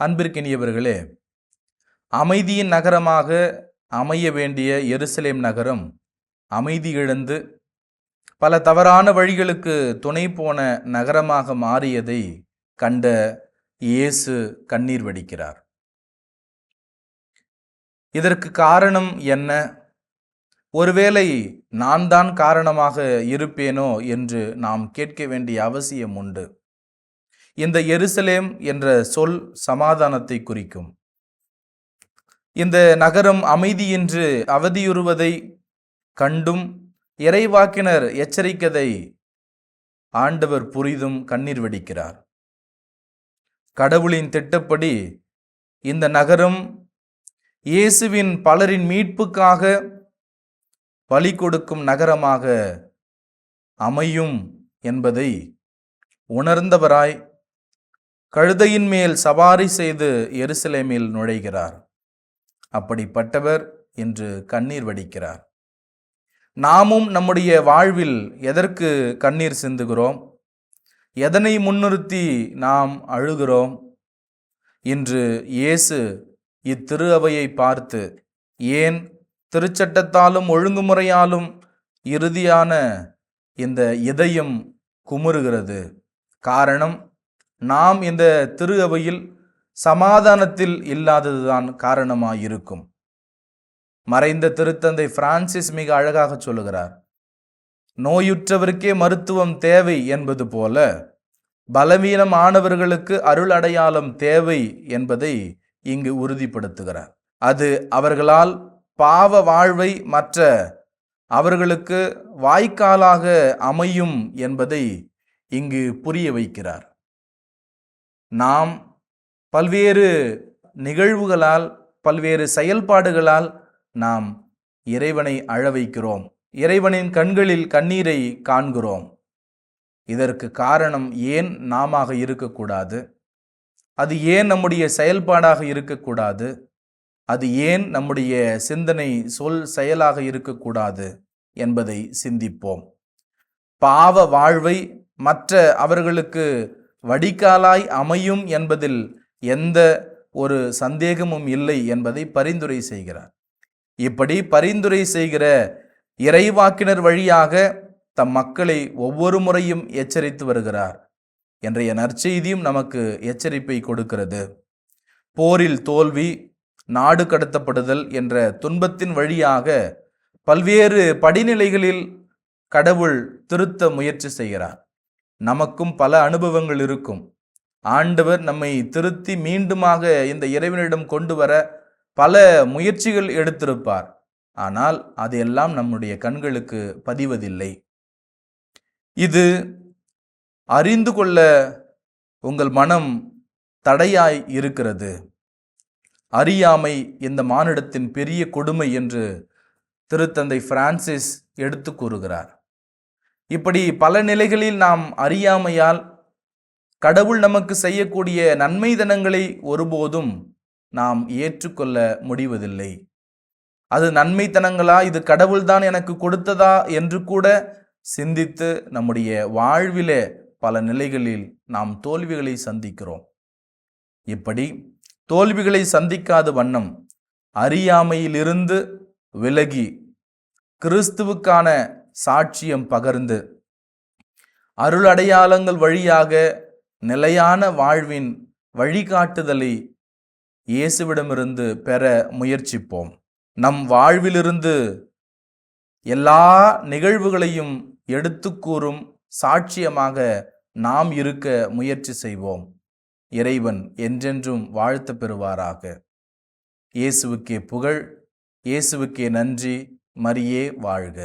அன்பிற்கினியவர்களே அமைதியின் நகரமாக அமைய வேண்டிய எருசலேம் நகரம் அமைதி இழந்து பல தவறான வழிகளுக்கு துணை போன நகரமாக மாறியதை கண்ட இயேசு கண்ணீர் வடிக்கிறார். இதற்கு காரணம் என்ன? ஒருவேளை நான் தான் காரணமாக இருப்பேனோ என்று நாம் கேட்க வேண்டிய அவசியம் உண்டு. இந்த எருசலேம் என்ற சொல் சமாதானத்தை குறிக்கும். இந்த நகரம் அமைதியின்றி அவதியுறுவதை கண்டும் இறைவாக்கினர் எச்சரிக்கதை ஆண்டவர் புரிதும் கண்ணீர் வெடிக்கிறார். கடவுளின் திட்டப்படி இந்த நகரம் இயேசுவின் பலரின் மீட்புக்காக பலி கொடுக்கும் நகரமாக அமையும் என்பதை உணர்ந்தவராய் கழுதையின் மேல் சவாரி செய்து எருசலேமில் நுழைகிறார். அப்படிப்பட்டவர் இன்று கண்ணீர் வடிக்கிறார். நாமும் நம்முடைய வாழ்வில் எதற்கு கண்ணீர் சிந்துகிறோம்? எதனை முன்னிறுத்தி நாம் அழுகிறோம்? இன்று இயேசு இத்திரு அவையை பார்த்து ஏன் திருச்சட்டத்தாலும் ஒழுங்குமுறையாலும் இறுதியான இந்த இதயம் குமுறுகிறது. காரணம் நாம் இந்த திரு அவையில் சமாதானத்தில் இல்லாததுதான் காரணமாயிருக்கும். மறைந்த திருத்தந்தை பிரான்சிஸ் மிக அழகாக சொல்லுகிறார். நோயுற்றவருக்கே மருத்துவம் தேவை என்பது போல பலவீனம் ஆனவர்களுக்கு அருள் அடையாளம் தேவை என்பதை இங்கு உறுதிப்படுத்துகிறார். அது அவர்களால் பாவ வாழ்வை மற்ற அவர்களுக்கு வாய்க்காலாக அமையும் என்பதை இங்கு புரிய வைக்கிறார். நாம் பல்வேறு நிகழ்வுகளால் பல்வேறு செயல்பாடுகளால் நாம் இறைவனை அழ வைக்கிறோம். இறைவனின் கண்களில் கண்ணீரை காண்கிறோம். இதற்கு காரணம் ஏன் நாம இருக்கக்கூடாது? அது ஏன் நம்முடைய செயல்பாடாக இருக்கக்கூடாது? அது ஏன் நம்முடைய சிந்தனை சொல் செயலாக இருக்கக்கூடாது என்பதை சிந்திப்போம். பாவ வாழ்வை மற்ற அவர்களுக்கு வடிகாலாய் அமையும் என்பதில் எந்த ஒரு சந்தேகமும் இல்லை என்பதை பரிந்துரை செய்கிறார். இப்படி பரிந்துரை செய்கிற இறைவாக்கினர் வழியாக தம் மக்களை ஒவ்வொரு முறையும் எச்சரித்து வருகிறார். என்றைய நற்செய்தியும் நமக்கு எச்சரிப்பை கொடுக்கிறது. போரில் தோல்வி நாடு கடத்தப்படுதல் என்ற துன்பத்தின் வழியாக பல்வேறு படிநிலைகளில் கடவுள் திருத்த முயற்சி செய்கிறார். நமக்கும் பல அனுபவங்கள் இருக்கும். ஆண்டவர் நம்மை திருத்தி மீண்டுமாக இந்த இறைவனிடம் கொண்டு வர பல முயற்சிகள் எடுத்திருப்பார். ஆனால் அதையெல்லாம் நம்முடைய கண்களுக்கு பதிவதில்லை. இது அறிந்து கொள்ள உங்கள் மனம் தடையாய் இருக்கிறது. அறியாமை இந்த மானிடத்தின் பெரிய கொடுமை என்று திருத்தந்தை பிரான்சிஸ் எடுத்து கூறுகிறார். இப்படி பல நிலைகளில் நாம் அறியாமையால் கடவுள் நமக்கு செய்யக்கூடிய நன்மை தனங்களை ஒருபோதும் நாம் ஏற்றுக்கொள்ள முடிவதில்லை. அது நன்மைத்தனங்களா இது கடவுள்தான் எனக்கு கொடுத்ததா? என்று கூட சிந்தித்து நம்முடைய வாழ்விலே பல நிலைகளில் நாம் தோல்விகளை சந்திக்கிறோம். இப்படி தோல்விகளை சந்திக்காத வண்ணம் அறியாமையிலிருந்து விலகி கிறிஸ்துவுக்கான சாட்சியம் பகர்ந்து அருளடையாளங்கள் வழியாக நிலையான வாழ்வின் வழிகாட்டுதலை இயேசுவிடமிருந்து பெற முயற்சிப்போம். நம் வாழ்விலிருந்து எல்லா நிகழ்வுகளையும் எடுத்து கூறும் சாட்சியமாக நாம் இருக்க முயற்சி செய்வோம். இறைவன் என்றென்றும் வாழ்த்து பெறுவாராக. இயேசுவுக்கே புகழ் இயேசுவுக்கே நன்றி மரியே வாழ்க.